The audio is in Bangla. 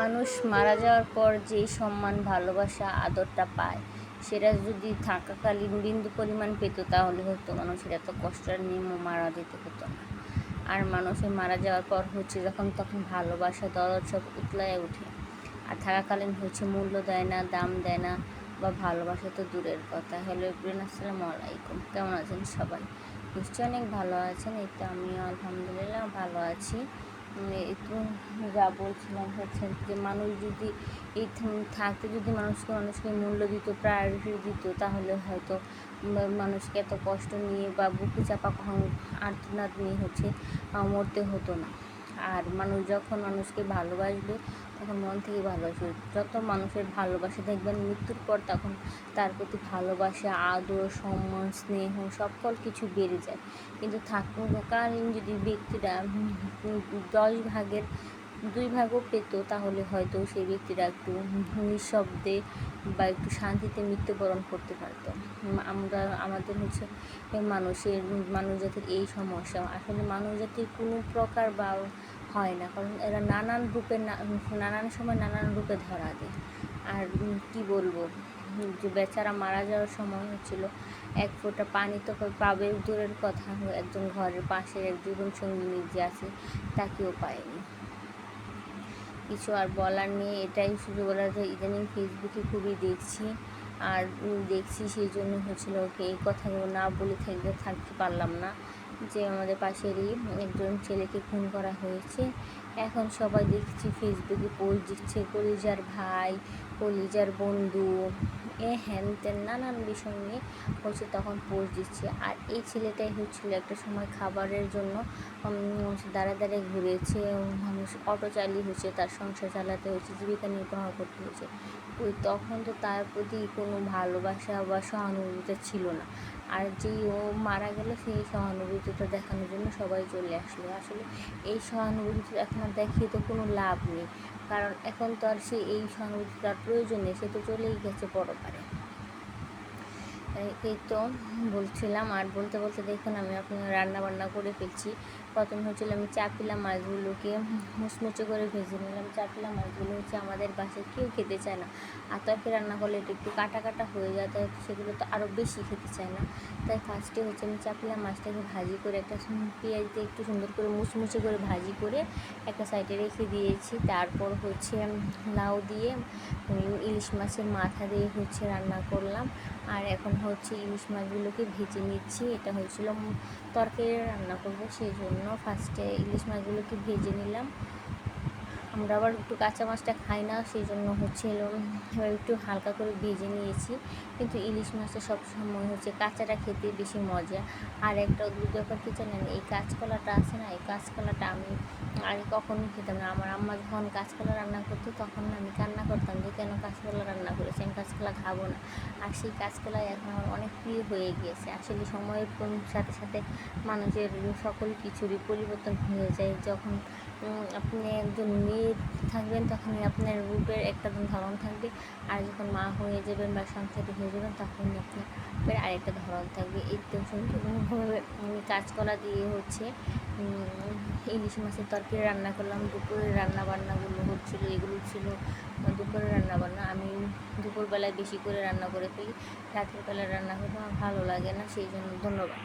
মানুষ মারা যাওয়ার পর যেই সম্মান, ভালোবাসা, আদরটা পায়, সেটা যদি থাকাকালীন বিন্দু পরিমাণ পেত তাহলে হয়তো মানুষের এত কষ্টের নিয়েও মারা যেতে হতো না। আর মানুষের মারা যাওয়ার পর হচ্ছে যখন তখন ভালোবাসা, দরদ সব উতলায় ওঠে। আর থাকাকালীন হচ্ছে মূল্য দেয় না, দাম দেয় না বা ভালোবাসা তো দূরের কথা। হ্যালো ইব্রিন আসসালামু আলাইকুম। কেমন আছেন সবাই? নিশ্চয়ই অনেক ভালো আছেন। এই তো আমিও আলহামদুলিল্লাহ ভালো আছি। যা বলছিলাম হচ্ছে যে মানুষ যদি এই থাকতে যদি মানুষকে মানুষকে মূল্য দিত প্রায়োরিটি দিত, তাহলে হয়তো মানুষকে এত কষ্ট নিয়ে বা বুকে চাপা আর্তনাদ নিয়ে হচ্ছে মরতে হতো না। আর মানুষ যখন মানুষকে ভালোবাসবে তখন মন থেকে ভালোবাসবে যত মানুষের ভালোবাসা দেখবেন মৃত্যুর পর তখন তার প্রতি ভালোবাসা, আদর, সম্মান, স্নেহ সকল কিছু বেড়ে যায়। কিন্তু থাকাকালীন যদি ব্যক্তিরা দশ ভাগের দুই ভাগও পেত, তাহলে হয়তো সেই ব্যক্তিরা একটু নিঃশব্দে বা একটু শান্তিতে মৃত্যুবরণ করতে পারতো। আমরা, আমাদের হচ্ছে মানুষের মানুষ জাতির এই সমস্যা। আসলে মানুষ জাতির কোনো প্রকার বা হয় না কারণ এরা নানান রূপে নানান সময় নানান রূপে ধরা দেয় আর কি বলব, যে বেচারা মারা যাওয়ার সময় হচ্ছিল, এক ফোঁটা পানি তো পাবে, দূরের কথা, একজন ঘরের পাশে এক জীবন সঙ্গিনী যে আছে, তাকেও পায়নি। কিছু আর বলার নেই, এটাই শুধু বলার যে ইদানিং ফেসবুকে খুবই দেখছি, আর দেখছি সেই জন্য হচ্ছিল ওকে এই কথাগুলো না বলে থাকতে থাকতে পারলাম না। যে আমাদের পাশেরই একজন ছেলেকে খুন করা হয়েছে। এখন সবাই দেখছি ফেসবুকে পোস্ট দিচ্ছে, কলিজার ভাই, কলিজার বন্ধু, এ হ্যান ত্যান নানান বিষয় নিয়ে হচ্ছে তখন পোস্ট দিচ্ছে। আর এই ছেলেটাই হচ্ছিল একটা সময় খাবারের জন্য দাঁড়া দাঁড়িয়ে ঘুরেছে, মানুষ অটো চালিয়ে হচ্ছে তার সংসার চালাতে হচ্ছে জীবিকা নির্বাহ করতে হচ্ছে ওই তখন তো তার প্রতি কোনো ভালোবাসা বা সহানুভূতি ছিল না। আর যেই ও মারা গেল, সেই সহানুভূতিটা দেখানোর জন্য সবাই চলে আসলো। আসলে এই সহানুভূতি এখন আর দেখিয়ে তো কোনো লাভ নেই। কারণ এখন তো আর সে এই সহানুভূতি তার প্রয়োজন নেই, সে তো চলেই গেছে পরপারে এই তো বলছিলাম, আর বলতে বলতে দেখুন, আমি আপনার রান্না বান্না করে ফেলছি। প্রথম হচ্ছিল আমি চাপিলা মাছগুলোকে মুচমুচে করে ভেজে নিলাম। চাপিলা মাছগুলো হচ্ছে আমাদের বাসায় কেউ খেতে চায় না। আর তরকারি রান্না করলে একটু একটু কাটা কাটা হয়ে যায় তাই সেগুলো তো আরও বেশি খেতে চায় না। তাই ফার্স্টে হচ্ছে আমি চাপিলা মাছটাকে ভাজি করে একটা পেঁয়াজ দিয়ে একটু সুন্দর করে মুচমুচে করে ভাজি করে একটা সাইডে রেখে দিয়েছি। তারপর হচ্ছে লাউ দিয়ে ইলিশ মাছের মাথা দিয়ে হচ্ছে রান্না করলাম। আর এখন হচ্ছে ইলিশ মাছগুলোকে ভেজে নিচ্ছি। এটা হয়েছিল তরকারি রান্না করব সেই জন্য ফার্স্টে ইলিশ মাছগুলোকে ভেজে নিলাম। আমরা আবার একটু কাঁচা মাছটা খাই না সেই জন্য হচ্ছে হচ্ছিল একটু হালকা করে ভেজে নিয়েছি। কিন্তু ইলিশ মাছটা সবসময় হচ্ছে কাঁচাটা খেতে বেশি মজা। আর একটা ব্যাপার কি জানেন, এই কাঁচকলাটা আছে না, এই কাঁচকলাটা আমি আগে কখনোই খেতাম না। আমার আম্মা যখন কাঁচকলা রান্না করতো, তখন আমি কান্না করতাম যে, কেন কাঁচকলা রান্না করেছি? আমি কাঁচকলা খাব না। আর সেই কাঁচকলা এখন আমার অনেক প্রিয় হয়ে গিয়েছে। আসলে সময়ের সাথে সাথে মানুষের সকল কিছুরই পরিবর্তন হয়ে যায়। যখন আপনি একজন মেয়ে থাকবেন, তখনই আপনার রূপের একটা ধরন থাকবে। আর যখন মা হয়ে যাবেন বা সংসারী হয়ে যাবেন তখন আপনার রূপের আরেকটা ধরন থাকবে। এই সুন্দরভাবে কাঁচকলা দিয়ে হচ্ছে ইলিশ মাছের তরকারি রান্না করলাম, দুপুরের রান্না বান্নাগুলো হচ্ছিল, এগুলো ছিল, দুপুরের রান্না বান্না আমি দুপুরবেলায় বেশি করে রান্না করে ফেলি, রাতের বেলায় রান্না করতে আমার ভালো লাগে না, সেই জন্য ধন্যবাদ।